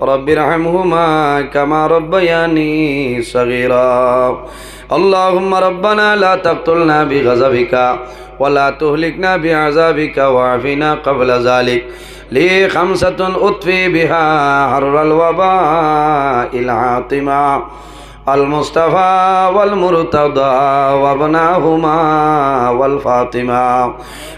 رب ارحمهما كما ربياني صغيرا اللهم ربنا لا تقتلنا بغضبك ولا تهلكنا بعذابك وعافنا قبل ذلك لي خمسة أطفي بها حر الوباء العاطمة المصطفى والمرتضى وابناهما والفاطمة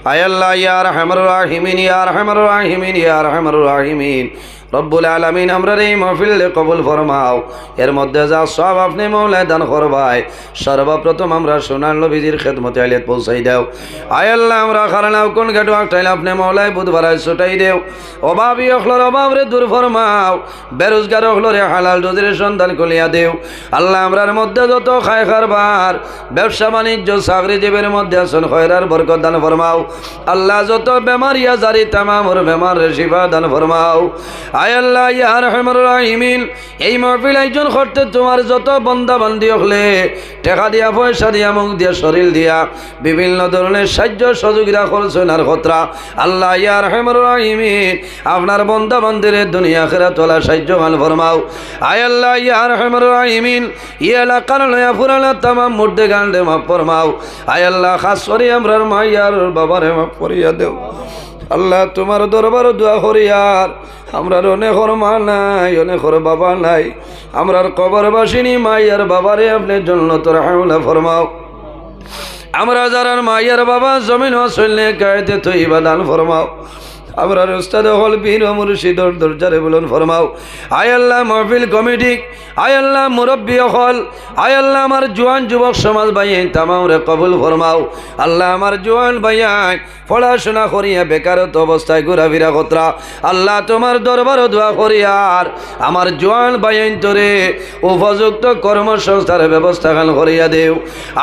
أي الله يا رحم الراحمين يا رحم الراحمين يا رحم الراحمين রব্বুল আলমিন আমরা এই মহফিল কবুল ফরমাও। এর মধ্যে যা সব আপনি মৌলায় দান করবাই। সর্বপ্রথম আমরা সোনার নবীজির খেদমতে আইলে পৌঁছাই দেও। আয়াল্লাহ আমরা খারানাও কোন ঘাটু আটাইলে আপনি মৌলায় বুধবার ছুটাই দেও। অভাবী অখলর অভাব রে দূর ফরমাও। বেরোজগার অখলরে হালাল রোজের সন্ধান কলিয়া দেও। আল্লাহ, আমরার মধ্যে যত খায় খারবার, ব্যবসা বাণিজ্য, চাকরি জীবের মধ্যে আসন খয়রার বরকত দান ফরমাও। আল্লাহ, যত বেমারিয়া জারি তামামর বেমার শিফা দান ফরমাও। এই যত দিয়া দিয়া দিয়া দিয়া, বিভিন্ন সহযোগিতা আপনার বন্দা বান্দির দুনিয়া খেরা তোলা সাহায্য মান ফরমাও। আয় আল্লাহ ইয়া রহমান, ই এলাকার নয়া তামাম মুর্দে গান্ডে মাফ ফরমাও। আয় আল্লাহ খাস আমরার মাইয়ার করিয়া দেও। আল্লাহ তোমার দরবার দোয়া হরিয়ার আমরার অনেকর মা নাই অনেকর বাবা নাই। আমরার কবর বাসিনী মাইয়ার বাবারে আপনি জন্য তোর হামলা ফরমাও। আমরা যারা মাইয়ার বাবা জমিন হসলে গায়েতে তৈবা দান ফরমাও। আমরা উস্তাদ হল বীর মুর্শিদর দরজারে বলুন ফরমাও। আয় আল্লাহ মহফিল কমিটি, আয় আল্লাহ মুরব্বী হল, আয় আল্লাহ আমার জোয়ান যুবক সমাজ বাইয়াই তামাম রে কবুল ফরমাও। আল্লাহ আমার জোয়ান বাইয়াই পড়াশোনা করিয়া বেকারত অবস্থায় ঘোরাফেরা কতরা। আল্লাহ তোমার দরবারও দোয়া করিয়ার আমার জোয়ান বাইয়াইন তোরে উপযুক্ত কর্মসংস্থার ব্যবস্থা খান করিয়া দেও।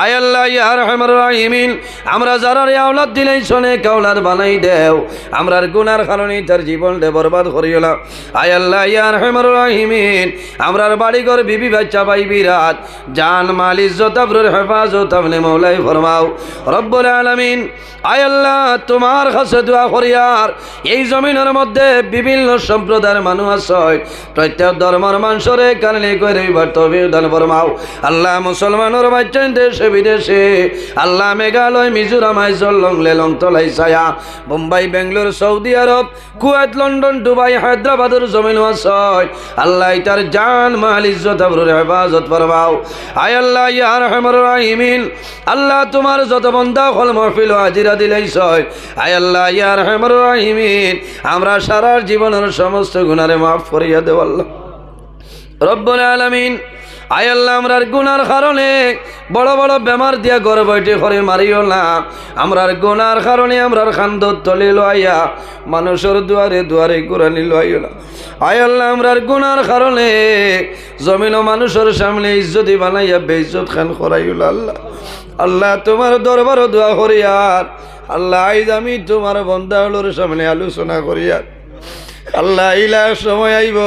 আয় আল্লাহ ইয়ার রাহিমিন, আমরা যারা আওলাদ দিলেই শোনে কাউলাদ বানাই দেও। আমরার গুনার কারণে তার জীবনটা বরবাদ করিও না। আয় আল্লাহ ইয়ার রহমান। আমরার বাড়িঘর বিবি বাচ্চা পাই বিরাট। জান, মাল, ইজ্জত, আবরুর হেফাজত আপনি মৌলাই ফরমাও। রব্বুল আলামিন, আয় আল্লাহ, তোমার কাছে দোয়া করিয়ার এই জমিনের মধ্যে বিভিন্ন সম্প্রদায়ের মানুষ আছে প্রত্যেক ধর্মের মানুষরে কারণে করে তবে দান ফরমাও। আল্লাহ মুসলমানের বাচ্চা দেশে, বিদেশে। আল্লাহ মেঘালয়, মিজোরাম, আইজল লং লেলং তলাই ছায়া। Bombay Bangalore, Saudi Arab, Kuwait, London, Dubai, হায়দ্রাবাদের জমিন আছে। আল্লাহ তার জান, মাল, ইজ্জত, আবরুর হেফাজত ফরমাও। আয় আল্লাহ, ইয়া রহমান রাহিমিন। আল্লাহ তোমার যত বন্ধা হল মহফিল হাজিরা দিলেই ছয় আয় আল্লাহ, ইয়া রহমান রাহিমিন। আমরা সারা জীবনের সমস্ত গুণারে মাফ করিয়া দেব আল্লাহ। রব্বুল আলামিন আয় আল্লাহ আমরার গুনার কারণে বড় বড় বেমার দিয়া ঘরে বইটে করে মারিও না। আমরার গুনার কারণে আমরার খান্দ তলে লইয়া মানুষের দুয়ারে দুয়ারে গুরানি লইও না। আয় আল্লাহ আমরার গুনার কারণে জমিন মানুষের সামনে ইজ্জতি বানাইয়া বেইজ্জত খান করাইল আল্লাহ। আল্লাহ, তোমার দরবারও দোয়া করিয়ার আল্লাহ, আইজ আমি তোমার বন্ধাগুলোর সামনে আলোচনা করিয়ার আল্লাহ ইলা সময় আইব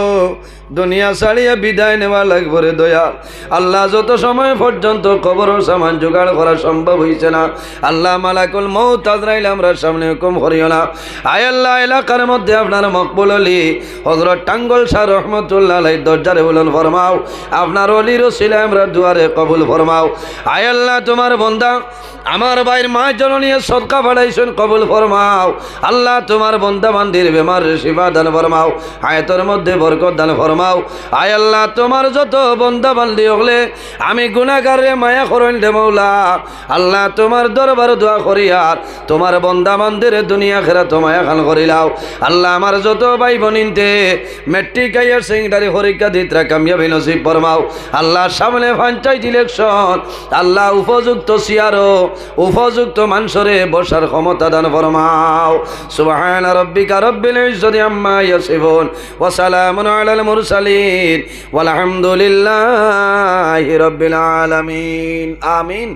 দুনিয়া ছাড়িয়া বিদায় নেওয়া লাগবে দয়াল। আল্লাহ যত সময় পর্যন্ত কবর সামান জোগাড় করা সম্ভব হইছে না, আল্লাহ মালাকুল মৌ তাজরাইল আমরা সামনে হুকুম করিও না। আয় আল্লাহ, এলাকার মধ্যে আপনার মকবুল অলি হজরত টাঙ্গল শাহ রহমতুল্লাহ দরজারে বলুন ফরমাও, আপনার অলির ছিল আমরা দুয়ারে কবুল ফরমাও। আয় আল্লাহ, তোমার বন্দা, আমার ভাইয়ের মা জননী সদকা বাড়াইছেন কবুল ফরমাও। আল্লাহ, তোমার বন্দা বান্দির বেমার শিবা দান ফরমাও। আয়তর মধ্যে বরকত দান ফরমাও। আয় আল্লাহ, তোমার যত বন্দা বান্দি হলে আমি গুণাগারে মায়া করেন দে মৌলা আল্লাহ, তোমার দরবার দোয়া করিয়ার তোমার বন্দা বান্দির দুনিয়া খেরা তো মায়া খান করিলাও আল্লাহ, আমার যত ভাই বনিনতে মেট্রিক আইয়ার সিংডারি পরীক্ষা দিতরা কামিয়াবি নসিব ফরমাও। আল্লাহ, সামনে পঞ্চায়েত ইলেকশন আল্লাহ, উপযুক্ত সিয়ারো উপযুক্ত মানুষরে বসার ক্ষমতা দান ফরমাও। সুবহান রব্বিকা রব্বিল ইজ্জতি আম্মা ইয়াসিফুন। ওয়া সালামুন আলাল মুরসালিন। ওয়াল হামদুলিল্লাহি রাব্বিল আলামিন। আমিন।